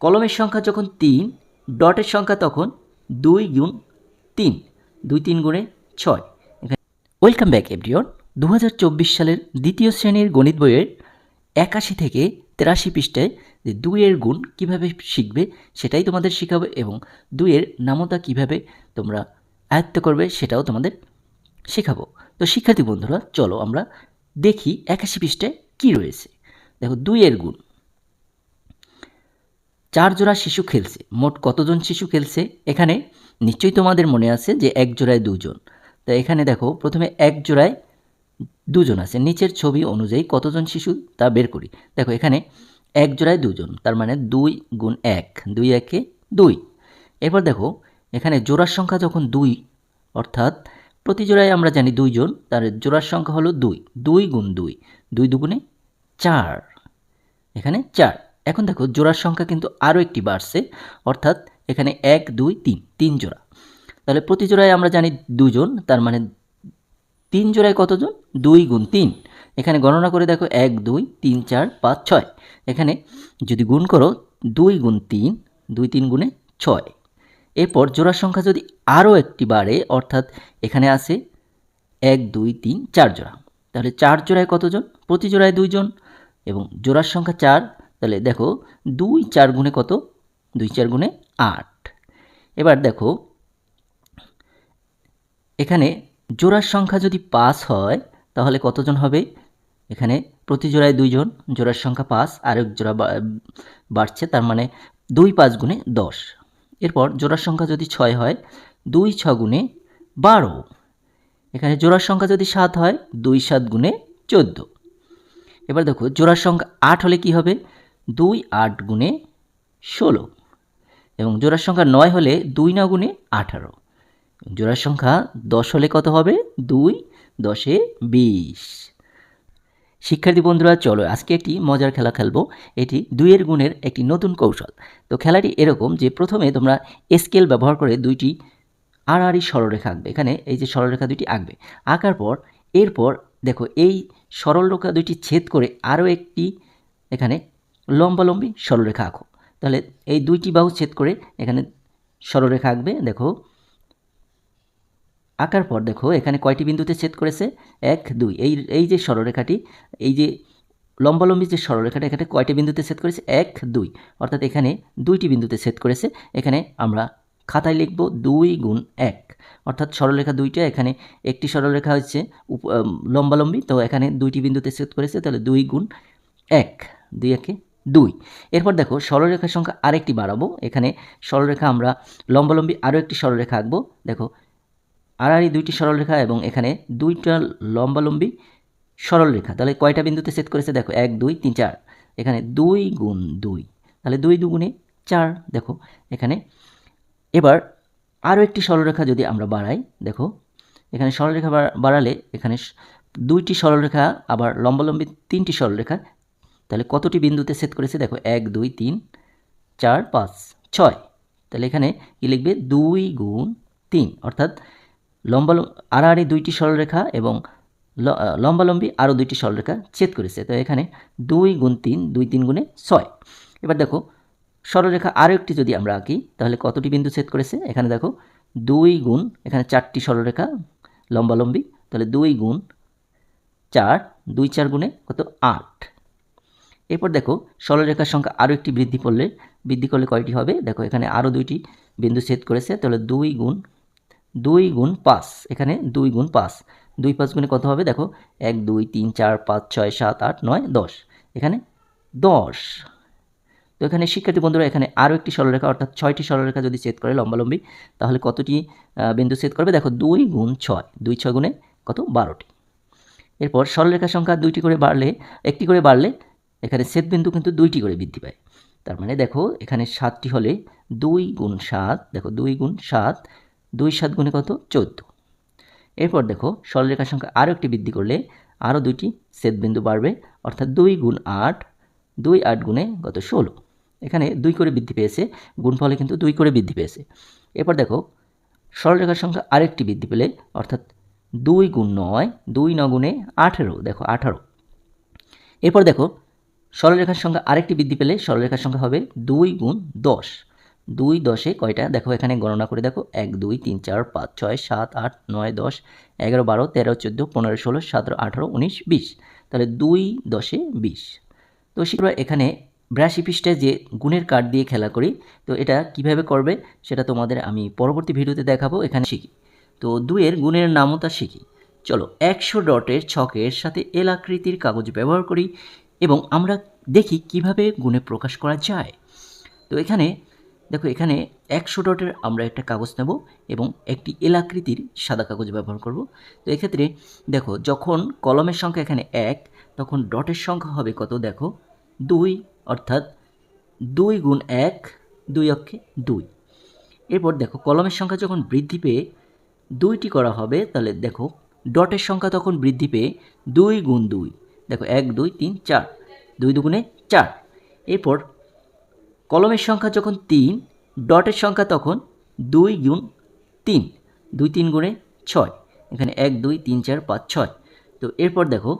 কলমের সংখ্যা যখন তিন, ডটের সংখ্যা তখন দুই গুণ তিন, দুই তিন গুণে ছয়। এখানে ওয়েলকাম ব্যাক এভরিওন দু হাজার চব্বিশ সালের দ্বিতীয় শ্রেণির গণিত বইয়ের একাশি থেকে তেরাশি পৃষ্ঠায় যে দুইয়ের গুণ কীভাবে শিখবে সেটাই তোমাদের শেখাবে এবং দুইয়ের নামতা কীভাবে তোমরা আয়ত্ত করবে সেটাও তোমাদের শেখাবো। তো শিক্ষার্থী বন্ধুরা, চলো আমরা দেখি একাশি পৃষ্ঠায় কী রয়েছে। দেখো, দুইয়ের গুণ। চার জোড়া শিশু খেলছে। মোট কতজন শিশু খেলছে? এখানে নিশ্চয়ই তোমাদের মনে আছে যে এক জোড়ায় দুজন। তো এখানে দেখো, প্রথমে এক জোড়ায় দুজন আছে। নিচের ছবি অনুযায়ী কতজন শিশু তা বের করি। দেখো, এখানে এক জোড়ায় দুজন, তার মানে দুই গুণ এক, দুই একে দুই। এরপর দেখো, এখানে জোড়ার সংখ্যা যখন দুই, অর্থাৎ প্রতি জোড়ায় আমরা জানি দুইজন তার জোড়ার সংখ্যা হলো দুই। দুই গুণ দুই দুই দুগুণে চার। এখানে চার। এখন দেখো, জোড়ার সংখ্যা কিন্তু আরও একটি বাড়ছে, অর্থাৎ এখানে এক, দুই, তিন তিন জোড়া। তাহলে প্রতি জোড়ায় আমরা জানি দুজন, তার মানে তিন জোড়ায় কতজন? দুই গুণ তিন। এখানে গণনা করে দেখো, এক, দুই, তিন, চার, পাঁচ, ছয়। এখানে যদি গুণ করো, দুই গুণ তিন, দুই তিন গুণে ছয়। এরপর জোড়ার সংখ্যা যদি আরও একটি বাড়ে, অর্থাৎ এখানে আছে এক, দুই, তিন, চার জোড়া। তাহলে চার জোড়ায় কতজন? প্রতি জোড়ায় দুইজন। এবং জোড়ার সংখ্যা চার তাহলে দেখো দুই চার গুণে কত? দুই চার গুণে আট। এবার দেখো, এখানে জোড়ার সংখ্যা যদি পাঁচ হয়, তাহলে কতজন হবে? এখানে প্রতি জোড়ায় দুইজন, জোড়ার সংখ্যা পাঁচ, আরেক জোড়া বাড়ছে, তার মানে দুই পাঁচ গুণে দশ। এরপর জোড়ার সংখ্যা যদি ছয় হয়, দুই ছ গুণে বারো। এখানে জোড়ার সংখ্যা যদি সাত হয়, দুই সাত গুণে চোদ্দ। এবার দেখো, জোড়ার সংখ্যা আট হলে কি হবে? দুই আট গুণে ষোলো। এবং জোড়ার সংখ্যা নয় হলে দুই ন গুণে আঠারো। জোড়ার সংখ্যা দশ হলে কত হবে? দুই দশে বিশ। শিক্ষার্থী বন্ধুরা, চলো আজকে একটি মজার খেলা খেলব। এটি দুইয়ের গুণের একটি নতুন কৌশল। তো খেলাটি এরকম যে প্রথমে তোমরা স্কেল ব্যবহার করে দুইটি আড়াআড়ি সরলরেখা আঁকবে। এখানে এই যে সরলরেখা দুইটি আঁকবে। আঁকার পর, এরপর দেখো এই সরলরেখা দুইটি ছেদ করে আরও একটি এখানে লম্বালম্বি সরলরেখা আঁকো। তাহলে এই দুইটি বাহু ছেদ করে এখানে সরলরেখা আঁকবে, দেখো। আঁকার পর দেখো, এখানে কয়টি বিন্দুতে ছেদ করেছে? এক, দুই। এই এই যে সরলরেখাটি, এই যে লম্বালম্বি যে সরলরেখাটা, এখানে কয়টি বিন্দুতে ছেদ করেছে? এক, দুই। অর্থাৎ এখানে দুইটি বিন্দুতে ছেদ করেছে। এখানে আমরা খাতায় লিখব দুই গুণ এক। অর্থাৎ সরলরেখা দুইটা, এখানে একটি সরলরেখা হচ্ছে লম্বালম্বি তো এখানে দুইটি বিন্দুতে ছেদ করেছে, তাহলে দুই গুণ এক। দুই একে দুই। এরপর দেখো সরলরেখার সংখ্যা আরেকটি বাড়াবো। এখানে সরলরেখা আমরা লম্বালম্বি আরও একটি সরলরেখা আঁকবো। দেখো আড়াআড়ি দুইটি সরলরেখা এবং এখানে দুইটা লম্বালম্বি সরলরেখা। তাহলে কয়টা বিন্দুতে সেট করেছে? দেখো এক, দুই, তিন, চার। এখানে দুই গুণ দুই। তাহলে দুই দুগুণে চার। দেখো এখানে এবার আরও একটি সরলরেখা যদি আমরা বাড়াই, দেখো এখানে সরলরেখা বাড়া- বাড়ালে এখানে দুইটি সরলরেখা, আবার লম্বালম্বি তিনটি সরলরেখা তাহলে কতটি বিন্দুতে সেট করেছে? দেখো, এক, দুই, তিন, চার, পাঁচ, ছয়। তাহলে এখানে কি লিখবে? দুই গুণ তিন। অর্থাৎ লম্বা আড়াআড়ি দুইটি সরলরেখা এবং লম্বালম্বি আরও দুইটি সরলরেখা ছেদ করেছে। তো এখানে দুই গুণ তিন, দুই তিন গুণে ছয়। এবার দেখো, সরলরেখা আরও একটি যদি আমরা আঁকি, তাহলে কতটি বিন্দু ছেদ করেছে? এখানে দেখো, দুই গুণ, এখানে চারটি সরলরেখা লম্বালম্বি, তাহলে দুই গুণ চার, দুই চার গুণে কত? আট। এরপর দেখো সরলরেখার সংখ্যা আরও একটি বৃদ্ধি করলে বৃদ্ধি করলে কয়টি হবে? দেখো এখানে আরও দুইটি বিন্দু ছেদ করেছে, তাহলে দুই গুণ দুই গুণ পাঁচ, এখানে দুই গুণ পাঁচ। দুই পাঁচ গুণে কত হবে? দেখো এক, দুই, তিন, চার, পাঁচ, ছয়, সাত, আট, নয়, দশ। এখানে দশ। তো এখানে শিক্ষার্থী বন্ধুরা, এখানে আরও একটি সরলরেখা, অর্থাৎ ছয়টি সরলরেখা যদি সেট করে লম্বালম্বি, তাহলে কতটি বিন্দু সেট করবে? দেখো দুই গুণ ছয়, দুই ছয় গুণে কত? বারোটি। এরপর সরলরেখার সংখ্যা দুইটি করে বাড়লে, একটি করে বাড়লে এখানে ছেদ বিন্দু কিন্তু দুইটি করে বৃদ্ধি পায়। তার মানে দেখো, এখানে সাতটি হলে দুই গুণ সাত, দেখো, দুই গুণ সাত, দুই সাত গুণে কত? চোদ্দ। এরপর দেখো, সরলরেখার সংখ্যা আরও একটি বৃদ্ধি করলে আরও দুইটি বিন্দু বাড়বে, অর্থাৎ দুই গুণ আট, দুই আট গুণে কত? ষোলো। এখানে দুই করে বৃদ্ধি পেয়েছে গুণফলে কিন্তু দুই করে বৃদ্ধি পেয়েছে। এরপর দেখো, সরলরেখার সংখ্যা আরেকটি বৃদ্ধি পেলে, অর্থাৎ দুই গুণ নয়, দুই ন গুণে আঠেরো, দেখো, আঠারো। এরপর দেখো সরলরেখার সংখ্যা আরেকটি বৃদ্ধি পেলে সরলরেখার সংখ্যা হবে দুই গুণ দশ। দুই দশে কয়টা? দেখো এখানে গণনা করে দেখো। এক, দুই, তিন, চার, পাঁচ, ছয়, সাত, আট, নয়, দশ, এগারো, বারো, তেরো, চোদ্দ, পনেরো, ষোলো, সতেরো, আঠারো, উনিশ, বিশ। তাহলে দুই দশে বিশ। তো শিক্ষা এখানে বিরাশি পৃষ্ঠায় যে গুণের কার্ড দিয়ে খেলা করি, তো এটা কীভাবে করবে সেটা তোমাদের আমি পরবর্তী ভিডিওতে দেখাবো। এখানে শিখি। তো দুইয়ের গুণের নামও তা শিখি। চলো, একশো ডটের ছকের সাথে এল আকৃতির কাগজ ব্যবহার করি। এবং আমরা দেখি কীভাবে গুণে প্রকাশ করা যায়। তো এখানে, দেখো এখানে একশো ডটের আমরা একটা কাগজ নেব এবং একটি এলাকৃতির সাদা কাগজ ব্যবহার করব। তো এক্ষেত্রে, দেখো, যখন কলমের সংখ্যা এখানে এক, তখন ডটের সংখ্যা হবে কত? দেখো, দুই, অর্থাৎ দুই গুণ এক, দুই অক্ষে দুই। এরপর দেখো, কলমের সংখ্যা যখন বৃদ্ধি পেয়ে দুইটি করা হবে, তাহলে দেখো, ডটের সংখ্যা তখন বৃদ্ধি পেয়ে দুই গুণ দুই। দেখো, এক, দুই, তিন, চার। দুই দুগুণে চার। এরপর কলমের সংখ্যা যখন তিন, ডটের সংখ্যা তখন দুই গুণ তিন। দুই তিন গুণে ছয়। এখানে এক, দুই, তিন, চার, পাঁচ, ছয়। তো এরপর দেখো,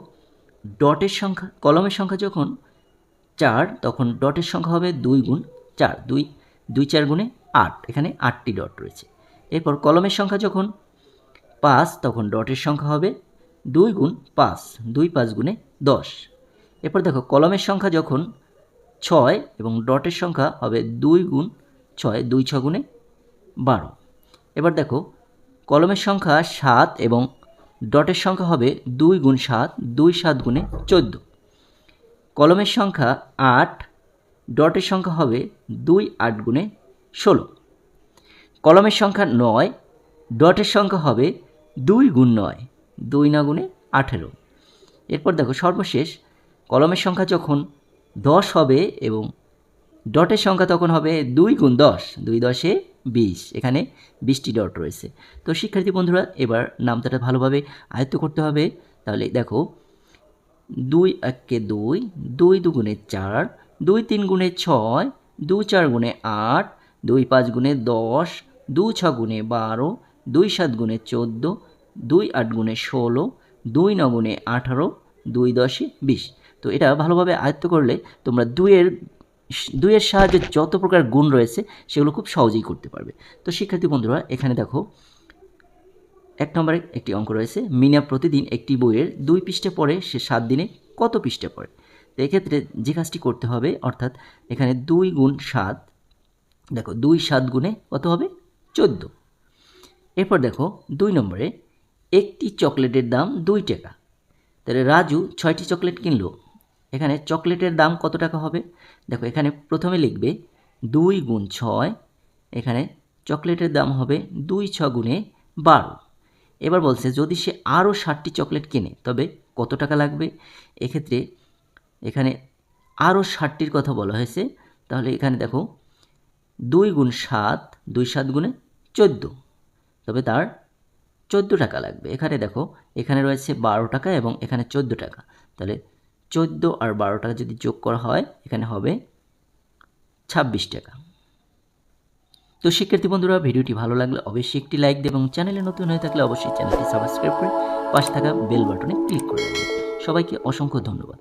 ডটের সংখ্যা, কলমের সংখ্যা যখন চার, তখন ডটের সংখ্যা হবে দুই গুণ চার। দুই দুই, চার গুণে আট। এখানে আটটি ডট রয়েছে। এরপর কলমের সংখ্যা যখন পাঁচ, তখন ডটের সংখ্যা হবে দুই গুণ পাঁচ, দুই পাঁচ গুণে দশ। এরপর দেখো, কলমের সংখ্যা যখন ছয় এবং ডটের সংখ্যা হবে দুই গুণ ছয়, দুই ছ গুণে বারো। এবার দেখো, কলমের সংখ্যা সাত এবং ডটের সংখ্যা হবে দুই গুণ সাত, দুই সাত গুণে চোদ্দ। কলমের সংখ্যা আট, ডটের সংখ্যা হবে দুই আট গুণে ষোলো। কলমের সংখ্যা নয়, ডটের সংখ্যা হবে দুই গুণ নয়। দুই না গুণে আঠেরো। এরপর দেখো সর্বশেষ, কলমের সংখ্যা যখন দশ হবে এবং ডটের সংখ্যা তখন হবে দুই গুণ দশ, দুই দশে বিশ। এখানে বিশটি ডট রয়েছে। তো শিক্ষার্থী বন্ধুরা, এবার নামতাটা ভালোভাবে আয়ত্ত করতে হবে। তাহলে দেখো, দুই একে দুই দুই দুগুণে চার, দুই তিন গুণে ছয় দু চার গুণে আট, দুই পাঁচ গুণে দশ দু ছ গুণে বারো, দুই সাত গুণে চোদ্দ দুই আট গুণে ষোলো, দুই ন গুণে আঠারো, দুই দশে বিশ। তো এটা ভালোভাবে আয়ত্ত করলে তোমরা দুইয়ের দুইয়ের সাহায্যে যত প্রকার গুণ রয়েছে, সেগুলো খুব সহজেই করতে পারবে। তো শিক্ষার্থী বন্ধুরা, এখানে দেখো, এক নম্বরে একটি অঙ্ক রয়েছে, মিনা প্রতিদিন একটি বইয়ের দুই পৃষ্ঠে পড়ে, সে সাত দিনে কত পৃষ্ঠে পড়ে? তো এক্ষেত্রে যে কাজটি করতে হবে, অর্থাৎ এখানে দুই গুণ সাত, দেখো, দুই সাত গুণে কত হবে? চোদ্দ। এরপর দেখো, দুই নম্বরে একটি চকলেটের দাম দুই টাকা। তাহলে রাজু ছয়টি চকলেট কিনলো। এখানে চকলেটের দাম কত টাকা হবে? দেখো, এখানে প্রথমে লিখবে দুই গুণ ছয়, এখানে চকলেটের দাম হবে দুই ছ গুণে বারো। এবার বলছে, যদি সে আরও ষাটটি চকলেট কেনে, তবে কত টাকা লাগবে? এক্ষেত্রে এখানে আরও ষাটটির কথা বলা হয়েছে। তাহলে এখানে দেখো, দুই গুণ সাত, দুই সাত গুণে চোদ্দ। তবে তার চোদ্দ টাকা লাগবে। এখানে দেখো, এখানে রয়েছে বারো টাকা এবং এখানে চোদ্দ টাকা। তাহলে চোদ্দ আর বারো টাকা যদি যোগ করা হয়, এখানে হবে ছাব্বিশ টাকা। তো শিক্ষার্থী বন্ধুরা, ভিডিওটি ভালো লাগলে অবশ্যই একটি লাইক দেবে এবং চ্যানেলে নতুন হয়ে থাকলে অবশ্যই চ্যানেলটি সাবস্ক্রাইব করে পাশে থাকা বেল বাটনে ক্লিক করে দেবে। সবাইকে অসংখ্য ধন্যবাদ।